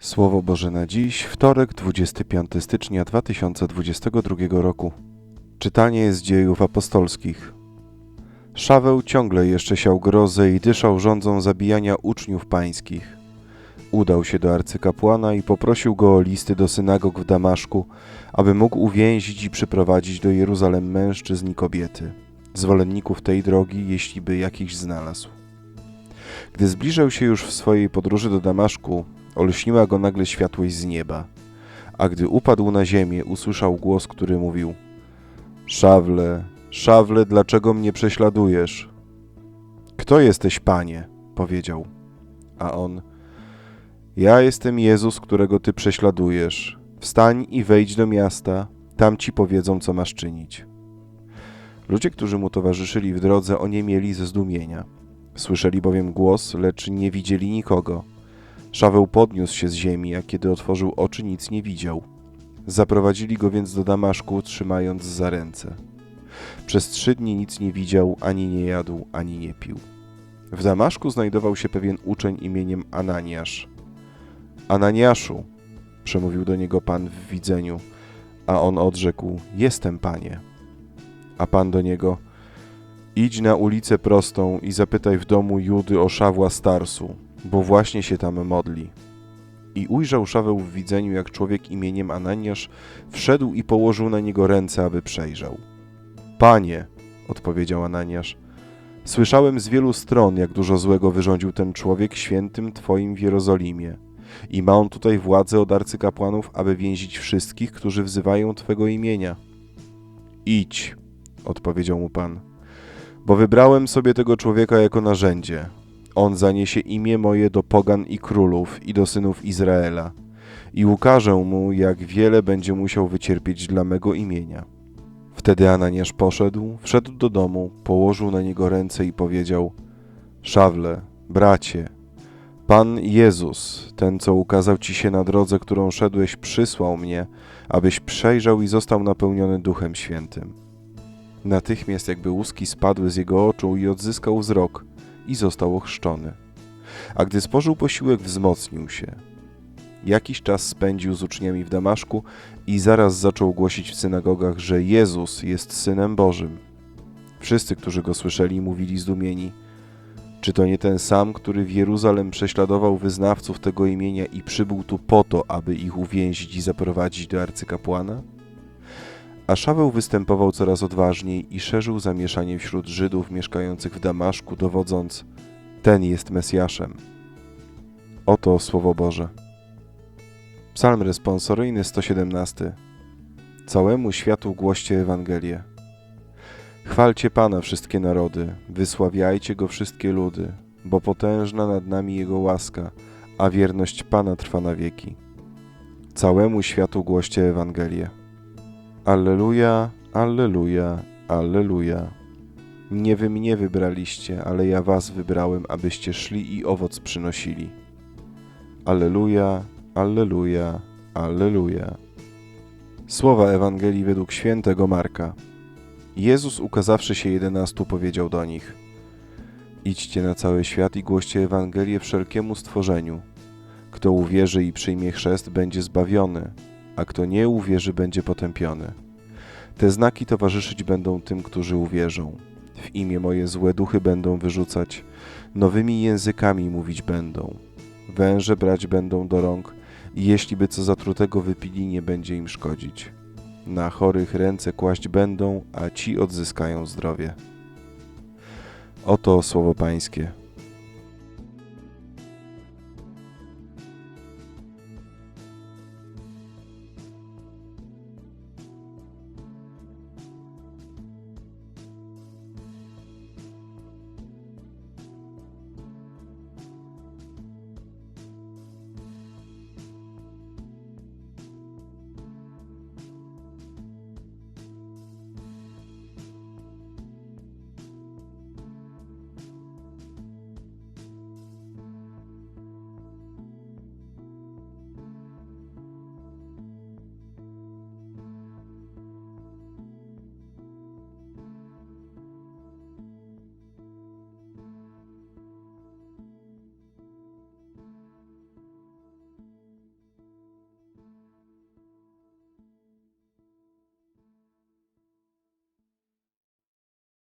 Słowo Boże na dziś, wtorek 25 stycznia 2022 roku. Czytanie z dziejów apostolskich. Szaweł ciągle jeszcze siał grozę i dyszał rządzą zabijania uczniów pańskich. Udał się do arcykapłana i poprosił go o listy do synagog w Damaszku, aby mógł uwięzić i przyprowadzić do Jeruzalem mężczyzn i kobiety, zwolenników tej drogi, jeśli by jakiś znalazł. Gdy zbliżał się już w swojej podróży do Damaszku, olśniła go nagle światłość z nieba, a gdy upadł na ziemię, usłyszał głos, który mówił: Szawle, szawle, dlaczego mnie prześladujesz? Kto jesteś, panie? powiedział. A on: Ja jestem Jezus, którego ty prześladujesz. Wstań i wejdź do miasta, tam ci powiedzą, co masz czynić. Ludzie, którzy mu towarzyszyli w drodze, oniemieli ze zdumienia. Słyszeli bowiem głos, lecz nie widzieli nikogo. Szaweł podniósł się z ziemi, a kiedy otworzył oczy, nic nie widział. Zaprowadzili go więc do Damaszku, trzymając za ręce. Przez trzy dni nic nie widział, ani nie jadł, ani nie pił. W Damaszku znajdował się pewien uczeń imieniem Ananiasz. Ananiaszu, przemówił do niego Pan w widzeniu, a on odrzekł: Jestem, Panie. A Pan do niego: Idź na ulicę prostą i zapytaj w domu Judy o Szawła Starsu, bo właśnie się tam modli. I ujrzał Szaweł w widzeniu, jak człowiek imieniem Ananiasz wszedł i położył na niego ręce, aby przejrzał. Panie, odpowiedział Ananiasz, słyszałem z wielu stron, jak dużo złego wyrządził ten człowiek świętym Twoim w Jerozolimie. I ma on tutaj władzę od arcykapłanów, aby więzić wszystkich, którzy wzywają Twego imienia. Idź, odpowiedział mu Pan, bo wybrałem sobie tego człowieka jako narzędzie, on zaniesie imię moje do pogan i królów i do synów Izraela i ukażę mu, jak wiele będzie musiał wycierpieć dla mego imienia. Wtedy Ananiasz poszedł, wszedł do domu, położył na niego ręce i powiedział: Szawle, bracie, Pan Jezus, ten co ukazał ci się na drodze, którą szedłeś, przysłał mnie, abyś przejrzał i został napełniony Duchem Świętym. Natychmiast jakby łuski spadły z jego oczu i odzyskał wzrok i został ochrzczony. A gdy spożył posiłek, wzmocnił się. Jakiś czas spędził z uczniami w Damaszku i zaraz zaczął głosić w synagogach, że Jezus jest Synem Bożym. Wszyscy, którzy go słyszeli, mówili zdumieni: Czy to nie ten sam, który w Jeruzalem prześladował wyznawców tego imienia i przybył tu po to, aby ich uwięzić i zaprowadzić do arcykapłana? A Szaweł występował coraz odważniej i szerzył zamieszanie wśród Żydów mieszkających w Damaszku, dowodząc: Ten jest Mesjaszem. Oto słowo Boże. Psalm responsoryjny 117. Całemu światu głoście Ewangelię. Chwalcie Pana wszystkie narody, wysławiajcie Go wszystkie ludy, bo potężna nad nami Jego łaska, a wierność Pana trwa na wieki. Całemu światu głoście Ewangelię. Alleluja, alleluja, alleluja. Nie wy mnie wybraliście, ale ja was wybrałem, abyście szli i owoc przynosili. Alleluja, alleluja, alleluja. Słowa Ewangelii według świętego Marka. Jezus ukazawszy się jedenastu powiedział do nich: Idźcie na cały świat i głoście Ewangelię wszelkiemu stworzeniu. Kto uwierzy i przyjmie chrzest, będzie zbawiony, a kto nie uwierzy, będzie potępiony. Te znaki towarzyszyć będą tym, którzy uwierzą. W imię moje złe duchy będą wyrzucać, nowymi językami mówić będą. Węże brać będą do rąk i jeśli by co zatrutego wypili, nie będzie im szkodzić. Na chorych ręce kłaść będą, a ci odzyskają zdrowie. Oto słowo Pańskie.